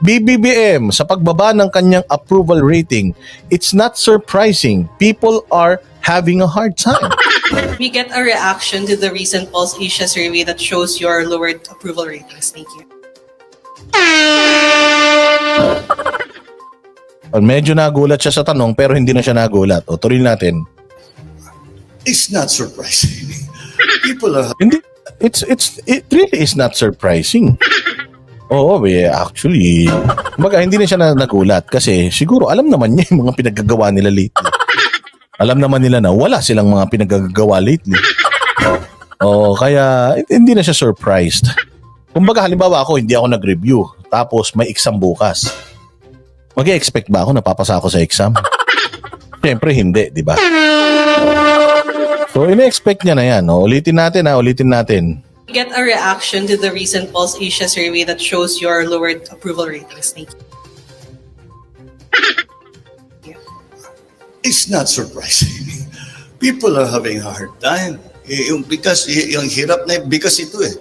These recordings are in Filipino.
BBBM sa pagbaba ng kanyang approval rating, it's not surprising people are having a hard time. We get a reaction to the recent Pulse Asia survey that shows your lowered approval ratings. Thank you. Medyo nagulat siya sa tanong pero hindi na siya nagulat. O tuloy natin. It's not surprising. People are Hindi it's it's it really is not surprising. Oo, eh, actually, baga hindi na siya na nagulat kasi siguro alam naman niya yung mga pinaggagawa nila lately. Alam naman nila na wala silang mga pinaggagawa lately. Oo, kaya hindi na siya surprised. Kumbaga halimbawa ako, hindi ako nag-review, tapos may exam bukas. mag expect ba ako na papasa ako sa exam? Siyempre hindi, di ba? So, ina-expect niya na yan. No? Ulitin natin ha, ulitin natin. Get a reaction to the recent Pulse Asia survey that shows your lowered approval ratings. Thank you. it's not surprising. People are having a hard time. Eh, Yung bigas, y- yung hirap na yung bigas ito eh.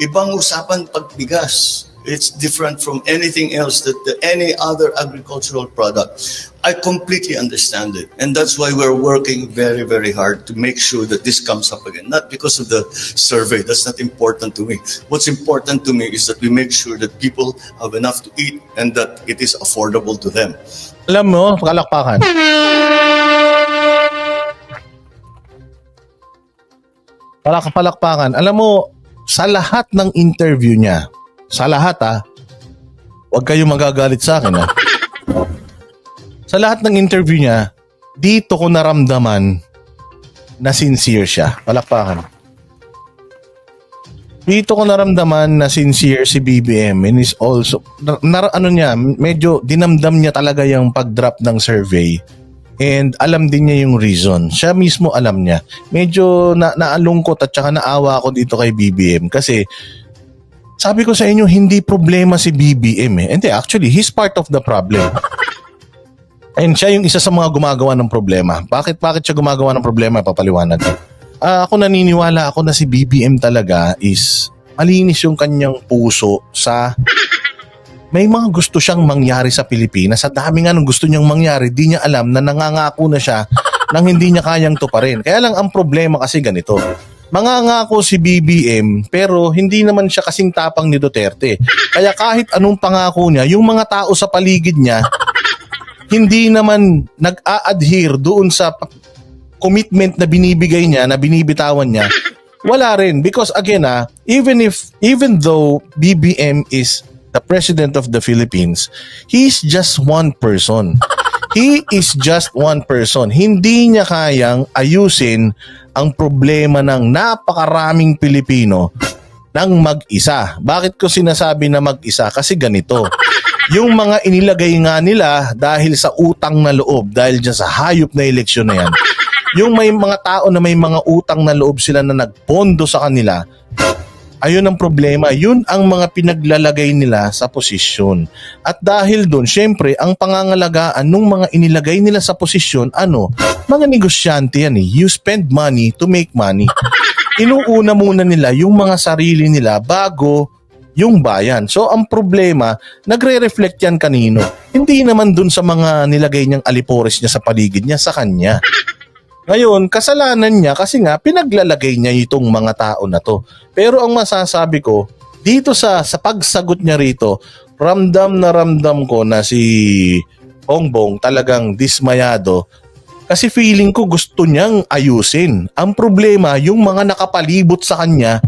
Ibang usapan pag bigas. It's different from anything else that that any other agricultural product. I completely understand it. And that's why we're working very, very hard to make sure that this comes up again. Not because of the survey. That's not important to me. What's important to me is that we make sure that people have enough to eat and that it is affordable to them. Alam mo, kalakpakan. Palak palakpakan. Alam mo, sa lahat ng interview niya, sa lahat ah, huwag kayong magagalit sa akin ah. Sa lahat ng interview niya, dito ko naramdaman na sincere siya. Palakpakan. Dito ko naramdaman na sincere si BBM and is also, na, na- ano niya, medyo dinamdam niya talaga yung pag-drop ng survey and alam din niya yung reason. Siya mismo alam niya. Medyo na, naalungkot at saka naawa ako dito kay BBM kasi sabi ko sa inyo, hindi problema si BBM eh. Hindi, actually, he's part of the problem. And siya yung isa sa mga gumagawa ng problema. Bakit bakit siya gumagawa ng problema? Papaliwanag ko. Ah, ako naniniwala ako na si BBM talaga is malinis yung kanyang puso sa may mga gusto siyang mangyari sa Pilipinas. Sa dami nga ng gusto niyang mangyari, di niya alam na nangangako na siya nang hindi niya kayang tuparin. Kaya lang ang problema kasi ganito. Mangangako si BBM pero hindi naman siya kasing tapang ni Duterte. Kaya kahit anong pangako niya, yung mga tao sa paligid niya, hindi naman nag-a-adhere doon sa commitment na binibigay niya, na binibitawan niya, wala rin. Because again ah, even if, even though BBM is the President of the Philippines, he's just one person. He is just one person. Hindi niya kayang ayusin ang problema ng napakaraming Pilipino ng mag-isa. Bakit ko sinasabi na mag-isa? Kasi ganito. Yung mga inilagay nga nila dahil sa utang na loob, dahil dyan sa hayop na eleksyon na yan, yung may mga tao na may mga utang na loob sila na nagpondo sa kanila, ayun ang problema. Yun ang mga pinaglalagay nila sa posisyon. At dahil doon, syempre, ang pangangalagaan ng mga inilagay nila sa posisyon, ano? Mga negosyante yan eh. You spend money to make money. Inuuna muna nila yung mga sarili nila bago yung bayan. So ang problema, nagre-reflect yan kanino. Hindi naman dun sa mga nilagay niyang alipores niya sa paligid niya, sa kanya. Ngayon, kasalanan niya kasi nga pinaglalagay niya itong mga tao na to. Pero ang masasabi ko, dito sa sa pagsagot niya rito, ramdam na ramdam ko na si Bongbong talagang dismayado kasi feeling ko gusto niyang ayusin. Ang problema, yung mga nakapalibot sa kanya,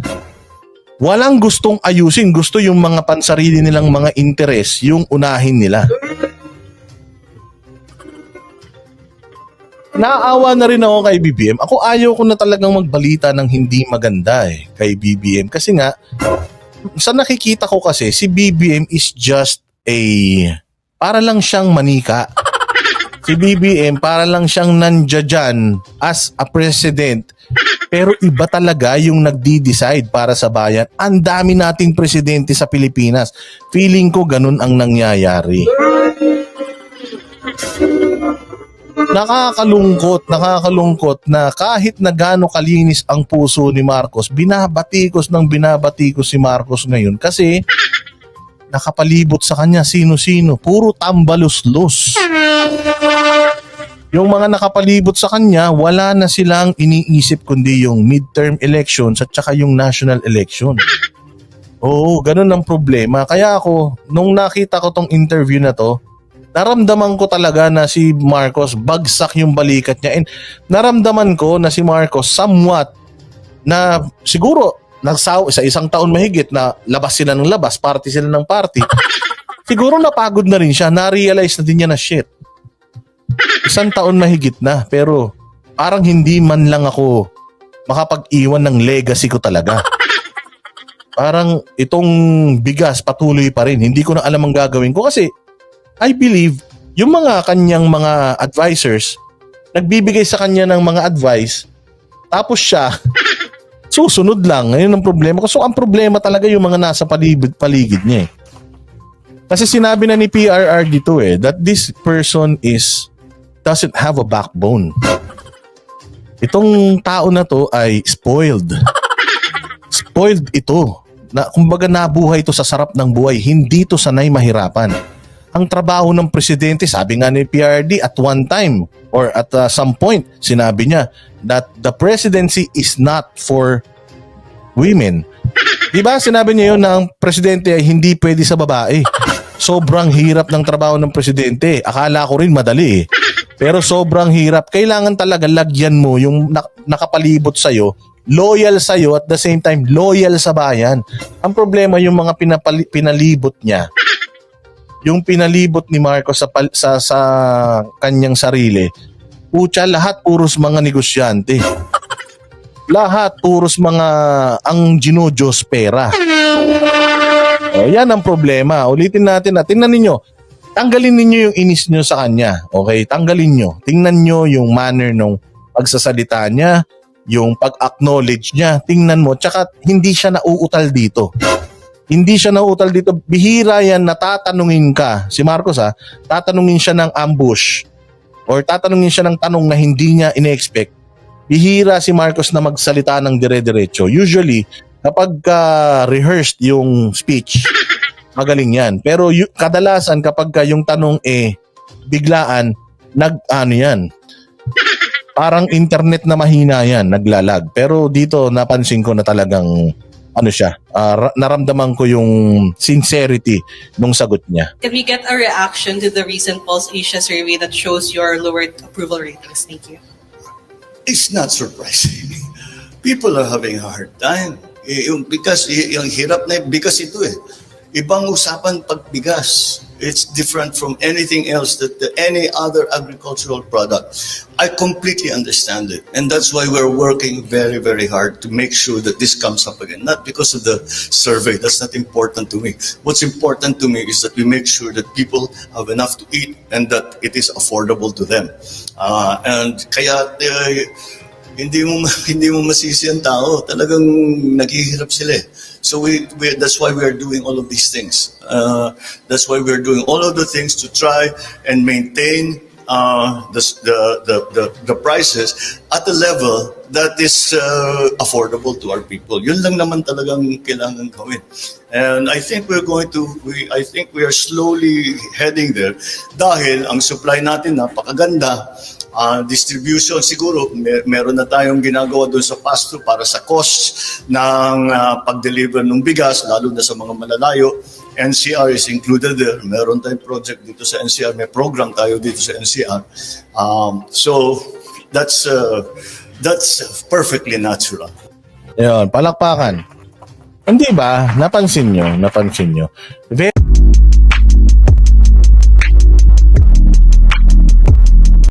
walang gustong ayusin. Gusto yung mga pansarili nilang mga interes, yung unahin nila. Naawa na rin ako kay BBM. Ako ayaw ko na talagang magbalita ng hindi maganda eh kay BBM. Kasi nga, sa nakikita ko kasi, si BBM is just a... Para lang siyang manika. Si BBM, para lang siyang nandiyan as a president. Pero iba talaga yung nagdi-decide para sa bayan. Ang dami nating presidente sa Pilipinas. Feeling ko ganun ang nangyayari. Nakakalungkot, nakakalungkot na kahit na gaano kalinis ang puso ni Marcos, binabatikos ng binabatikos si Marcos ngayon kasi nakapalibot sa kanya sino-sino. Puro tambaluslos. Yung mga nakapalibot sa kanya, wala na silang iniisip kundi yung midterm elections at saka yung national election. Oo, ganun ang problema. Kaya ako, nung nakita ko tong interview na to, naramdaman ko talaga na si Marcos bagsak yung balikat niya. And naramdaman ko na si Marcos somewhat na siguro nagsaw sa isang taon mahigit na labas sila ng labas, party sila ng party. siguro napagod na rin siya, na-realize na din niya na shit. Isang taon mahigit na, pero parang hindi man lang ako makapag-iwan ng legacy ko talaga. Parang itong bigas patuloy pa rin. Hindi ko na alam ang gagawin ko kasi I believe yung mga kanyang mga advisors nagbibigay sa kanya ng mga advice tapos siya susunod lang. Ngayon ang problema ko. So ang problema talaga yung mga nasa paligid, paligid niya eh. Kasi sinabi na ni PRR dito eh that this person is doesn't have a backbone. Itong tao na to ay spoiled. Spoiled ito. Na, kumbaga nabuhay to sa sarap ng buhay. Hindi to sanay mahirapan. Ang trabaho ng presidente, sabi nga ni PRD at one time or at uh, some point, sinabi niya that the presidency is not for women. Di ba sinabi niya yun na ang presidente ay hindi pwede sa babae. Sobrang hirap ng trabaho ng presidente. Akala ko rin madali eh. Pero sobrang hirap. Kailangan talaga lagyan mo yung nak- nakapalibot sa'yo, loyal sa'yo at the same time loyal sa bayan. Ang problema yung mga pinapali- pinalibot niya, yung pinalibot ni Marcos sa, sa, sa kanyang sarili, Pucha, lahat puros mga negosyante. Lahat puros mga ang ginojos pera. O, yan ang problema. Ulitin natin na. Tingnan ninyo. Tanggalin ninyo yung inis nyo sa kanya. Okay? Tanggalin nyo. Tingnan nyo yung manner ng pagsasalita niya, yung pag-acknowledge niya. Tingnan mo. Tsaka hindi siya nauutal dito. Hindi siya nauutal dito. Bihira yan na tatanungin ka. Si Marcos ha, tatanungin siya ng ambush or tatanungin siya ng tanong na hindi niya ine-expect. Bihira si Marcos na magsalita ng dire-diretso. Usually, kapag ka rehearsed yung speech, magaling yan. Pero yu- kadalasan kapag ka yung tanong eh biglaan, nag ano yan. Parang internet na mahina yan, naglalag. Pero dito napansin ko na talagang ano siya, ra- naramdaman ko yung sincerity nung sagot niya. Can we get a reaction to the recent Pulse Asia survey that shows your lowered approval ratings? Thank you. It's not surprising. People are having a hard time. Eh, Yung, because y- yung hirap na because ito eh. Ibang usapan pag bigas. It's different from anything else that the, any other agricultural product. I completely understand it. And that's why we're working very, very hard to make sure that this comes up again. Not because of the survey. That's not important to me. What's important to me is that we make sure that people have enough to eat and that it is affordable to them. Uh, and kaya eh, hindi mo hindi mo masisi ang tao. Talagang naghihirap sila. eh. So we, we that's why we are doing all of these things. Uh, that's why we are doing all of the things to try and maintain uh, the, the, the, the, prices at a level that is uh, affordable to our people. Yun lang naman talagang kailangan gawin. And I think we're going to, we, I think we are slowly heading there dahil ang supply natin napakaganda. Ah, distribution siguro mer- meron na tayong ginagawa doon sa pasto para sa cost ng ah, pag-deliver ng bigas lalo na sa mga malalayo. NCR is included there. Meron tayong project dito sa NCR. May program tayo dito sa NCR. Um, so that's uh, that's perfectly natural. Ayun, palakpakan. Hindi ba? Napansin nyo? Napansin nyo? Very